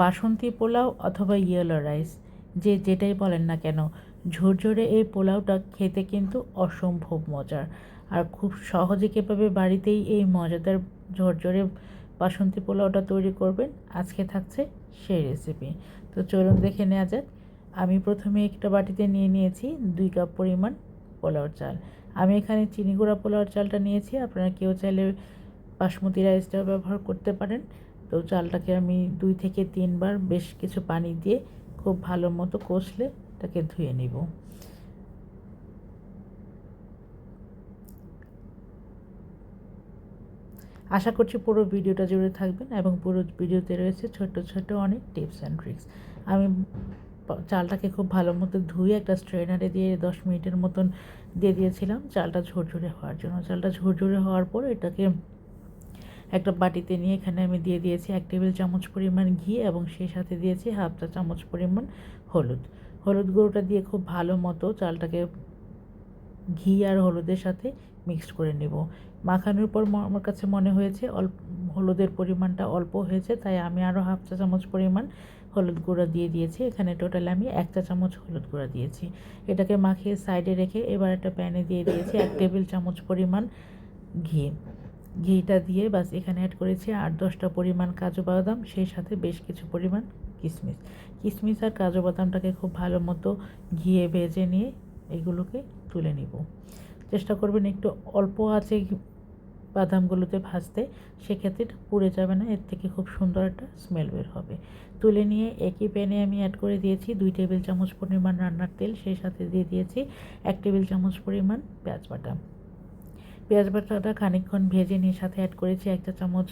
বাসন্তী পোলাও অথবা yellow rice, যে যেটাই বলেন না কেন, ঝরঝরে এই পোলাওটা খেতে কিন্তু অসম্ভব মজার। আর খুব সহজে কীভাবে বাড়িতেই এই মজাদার ঝরঝরে বাসন্তী পোলাওটা তৈরি করবেন, আজকে থাকছে সেই রেসিপি তো চলুন দেখে নেওয়া যাক। আমি প্রথমে একটা বাটিতে নিয়ে নিয়েছি দুই কাপ পরিমাণ পোলাওর চাল। আমি এখানে চিনি গুঁড়া পোলাওর চালটা নিয়েছি, আপনারা কেউ চাইলে বাসমতি রাইসটাও ব্যবহার করতে পারেন। তো চালটাকে আমি দুই থেকে তিনবার বেশ কিছু পানি দিয়ে খুব ভালো মতো কষলে তাকে ধুয়ে নিব। আশা করছি পুরো ভিডিওটা জুড়ে থাকবেন এবং পুরো ভিডিওতে রয়েছে ছোট ছোট অনেক টিপস অ্যান্ড ট্রিক্স। আমি চালটাকে খুব ভালো মতো ধুয়ে একটা স্ট্রেনারে দিয়ে দশ মিনিটের মতন দিয়ে দিয়েছিলাম। চালটা ঝরঝরে হওয়ার জন্য। চালটা ঝরঝরে হওয়ার পর এটাকে একটা বাটিতে নিয়ে এখানে আমি দিয়ে দিয়েছি এক টেবিল চামচ পরিমাণ ঘি এবং সেই সাথে দিয়েছি হাফ চা চামচ পরিমাণ হলুদ। হলুদ গুঁড়োটা দিয়ে খুব ভালো মতো চালটাকে ঘি আর হলুদের সাথে মিক্সড করে নেব। মাখানোর পর আমার কাছে মনে হয়েছে অল্প হলুদের পরিমাণটা অল্প হয়েছে, তাই আমি আরও হাফ চা চামচ পরিমাণ হলুদ গুঁড়া দিয়ে দিয়েছি। এখানে টোটাল আমি এক চা চামচ হলুদ গুঁড়া দিয়েছি। এটাকে মাখিয়ে সাইডে রেখে এবার একটা প্যানে দিয়ে দিয়েছি এক টেবিল চামচ পরিমাণ ঘি। ঘিটা দিয়ে বাস এখানে অ্যাড করেছি আট দশটা পরিমাণ কাজু বাদাম, সেই সাথে বেশ কিছু পরিমাণ কিশমিশ কিশমিশ আর কাজু বাদামটাকে খুব ভালো মতো ঘিয়ে ভেজে নিয়ে এগুলোকে তুলে নিব। চেষ্টা করবেন একটু অল্প আছে বাদামগুলোতে ভাজতে, সেক্ষেত্রে পুড়ে যাবে না, এর থেকে খুব সুন্দর একটা স্মেল বের হবে। তুলে নিয়ে একই প্যানে আমি অ্যাড করে দিয়েছি দুই টেবিল চামচ পরিমাণ রান্নার তেল, সেই সাথে দিয়ে দিয়েছি এক টেবিল চামচ পরিমাণ পেঁয়াজ বাটা। পেঁয়াজ বাটাটা খানিকক্ষণ ভেজে নিয়ে সাথে অ্যাড করেছি একটা চামচ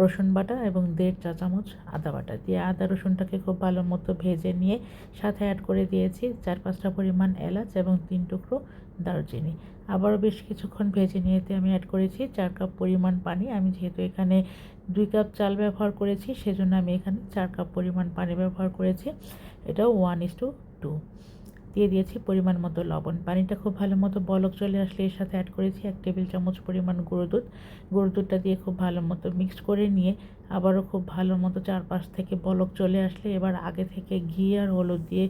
রসুন বাটা এবং দেড় চা চামচ আদা বাটা। দিয়ে আদা রসুনটাকে খুব ভালো মতো ভেজে নিয়ে সাথে অ্যাড করে দিয়েছি চার পাঁচটা পরিমাণ এলাচ এবং তিন টুকরো দারচিনি। আবারও বেশ কিছুক্ষণ ভেজে নিয়েতে আমি অ্যাড করেছি চার কাপ পরিমাণ পানি। আমি যেহেতু এখানে দুই কাপ চাল ব্যবহার করেছি, সেজন্য আমি এখানে চার কাপ পরিমাণ পানি ব্যবহার করেছি। এটাও ওয়ান ইস টু টু দিয়ে দিয়েছি পরিমাণ মতো লবণ। পানিটা খুব ভালো মতো বলক চলে আসলে এর সাথে অ্যাড করেছি এক টেবিল চামচ পরিমাণ গুঁড়ো দুধ। গুঁড়ো দুধটা দিয়ে খুব ভালো মতো মিক্সড করে নিয়ে আবারও খুব ভালো মতো চারপাশ থেকে বলক চলে আসলে এবার আগে থেকে ঘি আর হলুদ দিয়ে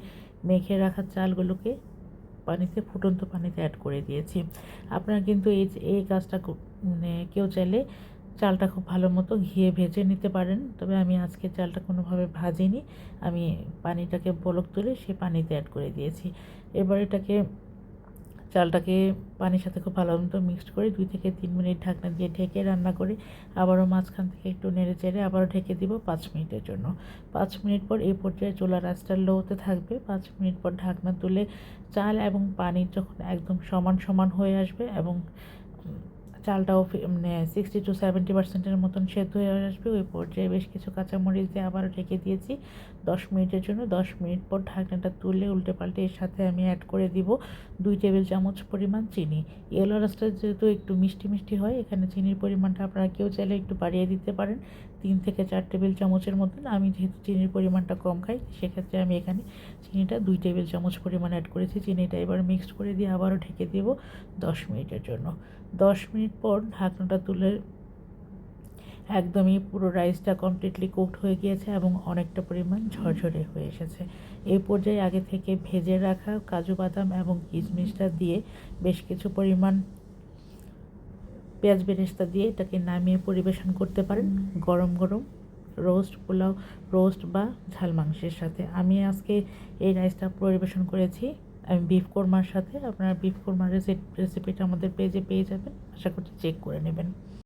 মেখে রাখা চালগুলোকে পানিতে, ফুটন্ত পানিতে অ্যাড করে দিয়েছি। আপনারা কিন্তু এই এই কাজটা মানে কেউ চাইলে চালটা খুব ভালো মতো ঘিয়ে ভেজে নিতে পারেন। তবে আমি আজকে চালটা কোনোভাবে ভাজিনি। আমি পানিটাকে বলক তুলে সে পানিতে অ্যাড করে দিয়েছি। এবার এটাকে, চালটাকে পানির সাথে খুব ভালো মতো মিক্সড করে দুই থেকে তিন মিনিট ঢাকনা দিয়ে ঢেকে রান্না করে আবারও মাঝখান থেকে একটু নেড়ে চেড়ে আবারও ঢেকে দিব পাঁচ মিনিটের জন্য। পাঁচ মিনিট পর এই পর্যায়ে চুলার আঁচটা লোতে থাকবে। পাঁচ মিনিট পর ঢাকনা তুলে চাল এবং পানি যখন একদম সমান সমান হয়ে আসবে এবং চালটাও মানে সিক্সটি টু সেভেন্টি পার্সেন্টের মতন সেদ্ধ হয়ে আসবে। ওই পর্যায়ে বেশ কিছু কাঁচামরিচ দিয়ে আবারও ঢেকে দিয়েছি। দশ মিনিটের জন্য, দশ মিনিট পর ঢাকনাটা তুলে উল্টে পাল্টে এর সাথে আমি অ্যাড করে দিব দুই টেবিল চামচ পরিমাণ চিনি। ইয়েলো রাসটা যেহেতু একটু মিষ্টি মিষ্টি হয়, এখানে চিনির পরিমাণটা আপনারা কেউ চাইলে একটু বাড়িয়ে দিতে পারেন। তিন থেকে চার টেবিল চামচের মতন। আমি যেহেতু চিনির পরিমাণটা কম খাই, সেক্ষেত্রে আমি এখানে চিনিটা দুই টেবিল চামচ পরিমাণ অ্যাড করেছি। চিনিটা এবার মিক্সড করে দিয়ে আবারও ঢেকে দেবো দশ মিনিটের জন্য। দশ মিনিট পর ঢাকনাটা তুলে একদমই পুরো রাইসটা কমপ্লিটলি কুকড হয়ে গিয়েছে এবং অনেকটা পরিমাণ ঝরঝরে হয়ে এসেছে। এই পর্যায়ে আগে থেকে ভেজে রাখা কাজু বাদাম এবং কিশমিশটা দিয়ে বেশ কিছু পরিমাণ পেঁয়াজ বেরেস্তা দিয়ে এটাকে নামিয়ে পরিবেশন করতে পারেন গরম গরম রোস্ট পোলাও রোস্ট বা ঝাল মাংসের সাথে। আমি আজকে এই রাইসটা পরিবেশন করেছি। আমি বিফ কোরমার সাথে আপনারা বিফ কোরমার রেসিপিটা আমাদের পেজে পেয়ে যাবেন। আশা করছি চেক করে নেবেন।